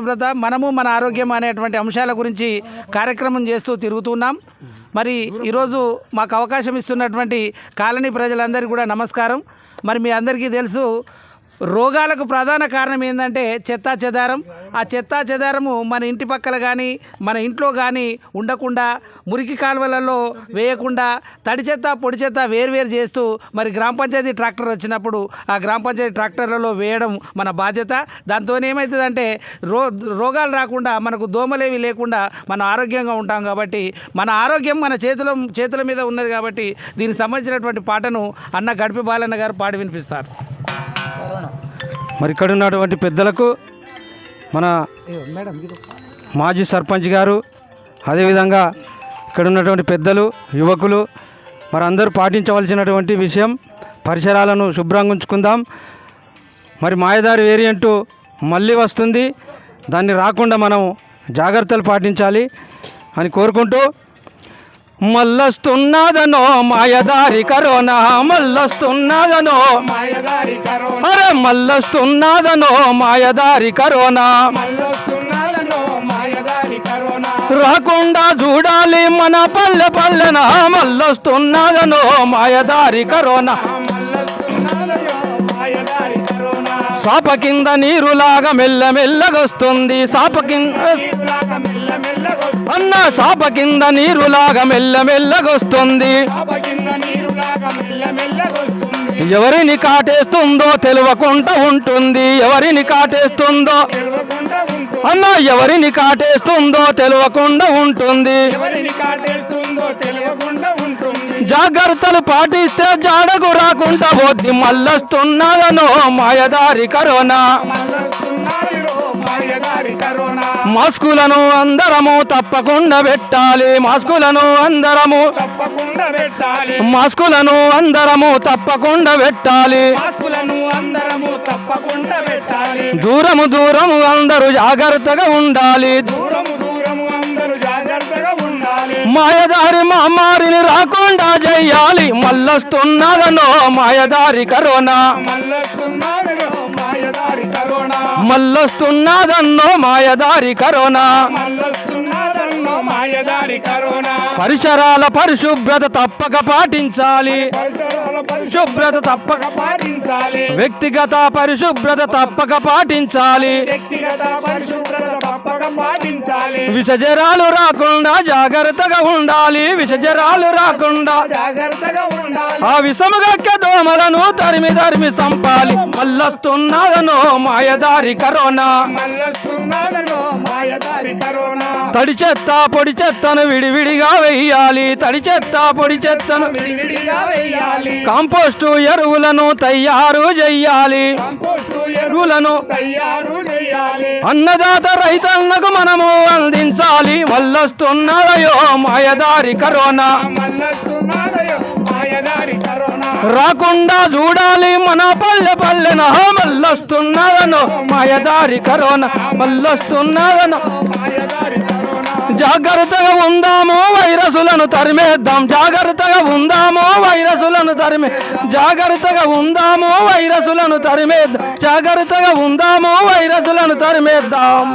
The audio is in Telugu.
శుభ్రత మనము మన ఆరోగ్యం అనేటువంటి అంశాల గురించి కార్యక్రమం చేస్తూ తిరుగుతున్నాం. మరి ఈరోజు మాకు అవకాశం ఇస్తున్నటువంటి కాలనీ ప్రజలందరికీ కూడా నమస్కారం. మరి మీ అందరికీ తెలుసు రోగాలకు ప్రధాన కారణం ఏంటంటే చెత్తా చెదారం. ఆ చెత్తా చెదారము మన ఇంటి పక్కల కానీ మన ఇంట్లో కానీ ఉండకుండా మురికి కాలువలలో వేయకుండా తడి చెత్త పొడి చెత్త వేరువేరు చేస్తూ మరి గ్రామ పంచాయతీ ట్రాక్టర్ వచ్చినప్పుడు ఆ గ్రామ పంచాయతీ ట్రాక్టర్లలో వేయడం మన బాధ్యత. దాంతో ఏమవుతుందంటే రో రోగాలు రాకుండా మనకు దోమలేవి లేకుండా మనం ఆరోగ్యంగా ఉంటాం కాబట్టి మన ఆరోగ్యం మన చేతుల చేతుల మీద ఉన్నది కాబట్టి దీనికి సంబంధించినటువంటి పాటను అన్న గడిపి బాలన్న గారు పాడి వినిపిస్తారు. మరి ఇక్కడ ఉన్నటువంటి పెద్దలకు మన మాజీ సర్పంచ్ గారు అదేవిధంగా ఇక్కడ ఉన్నటువంటి పెద్దలు యువకులు మరి అందరూ పాటించవలసినటువంటి విషయం పరిసరాలను శుభ్రంగా ఉంచుకుందాం. మరి మాయదారి వేరియంటు మళ్ళీ వస్తుంది. దాన్ని రాకుండా మనం జాగ్రత్తలు పాటించాలి అని కోరుకుంటూ మల్లొస్తున్నదనో మాయదారి కరోనా మల్లొస్తున్నదనో అరే మల్లొస్తున్నదనో మాయదారి కరోనా. రాకుండా చూడాలి మన పల్లె పల్లెన మల్లొస్తున్నదనో మాయదారి కరోనా. సాప కింద నీరులాగా మెల్లమెల్లగొస్తుంది సాప కింద అన్న సాప కింద నీరులాగా మెల్ల మెల్లగొస్తుంది. ఎవరిని కాటేస్తుందో తెలియకుండా ఉంటుంది. ఎవరిని కాటేస్తుందో అన్న ఎవరిని కాటేస్తుందో తెలియకుండా ఉంటుంది. ఎవరిని కాటేస్తుందో తెలియకుండా ఉంటుంది. జాగ్రత్తలు పాటిస్తే జాడకు రాకుండా పోద్ది మల్లస్తున్నదనో మాయదారి కరోనా. మాయదారి కరోనా మాస్కులను అందరము తప్పకుండా పెట్టాలి. మాస్కులను అందరము తప్పకుండా పెట్టాలి మాస్కులను అందరము తప్పకుండా పెట్టాలి మాస్కులను అందరము తప్పకుండా పెట్టాలి. దూరము దూరము అందరూ జాగ్రత్తగా ఉండాలి. మాయదారి మామారిని రాకుండా చెయ్యాలి మల్లొస్తున్నదనో మాయదారి కరోనా. మల్లొస్తున్నదిరో మాయదారి కరోనా. పరిసరాల పరిశుభ్రత తప్పక పాటించాలి. పరిసరాల శుభ్రత తప్పక పాటించాలి. వ్యక్తిగత పరిశుభ్రత తప్పక పాటించాలి. వ్యక్తిగత పరిశుభ్రత తప్పక పాటించాలి. విషజరాలు రాకుండా జాగ్రత్తగా ఉండాలి. విషజరాలు రాకుండా జాగ్రత్తగా ఉండాలి. ఆ విషముగక్క దోమలను తరిమి తరిమి సంపాలి. మల్లొస్తున్నదనో మాయదారి కరోనా. మల్లొస్తున్నదనో మాయదారి కరోనా. తడి చెత్త పొడి చెత్తను విడివిడిగా వెయ్యాలి తడి చెత్త పొడి చెత్తను విడివిడిగా వేయాలి. కాంపోస్టు ఎరువులను తయారు చెయ్యాలి ఎరువులను తయారు చేయాలి. అన్నదాత రైతన్నకు మనము అందించాలి. మల్లొస్తున్నదయో మాయదారి కరోనా. రాకుండా చూడాలి మన పల్లె పల్లెన. మల్లొస్తున్నదను మాయదారి కరోనా. మల్లొస్తున్నదను మాయదారి జాగ్రత్తగా ఉందాము వైరసులను తరిమేద్దాం. జాగ్రత్తగా ఉందాము వైరసులను తరిమే జాగ్రత్తగా ఉందాము వైరసులను తరిమేద్దాం జాగ్రత్తగా ఉందాము వైరసులను తరిమేద్దాం.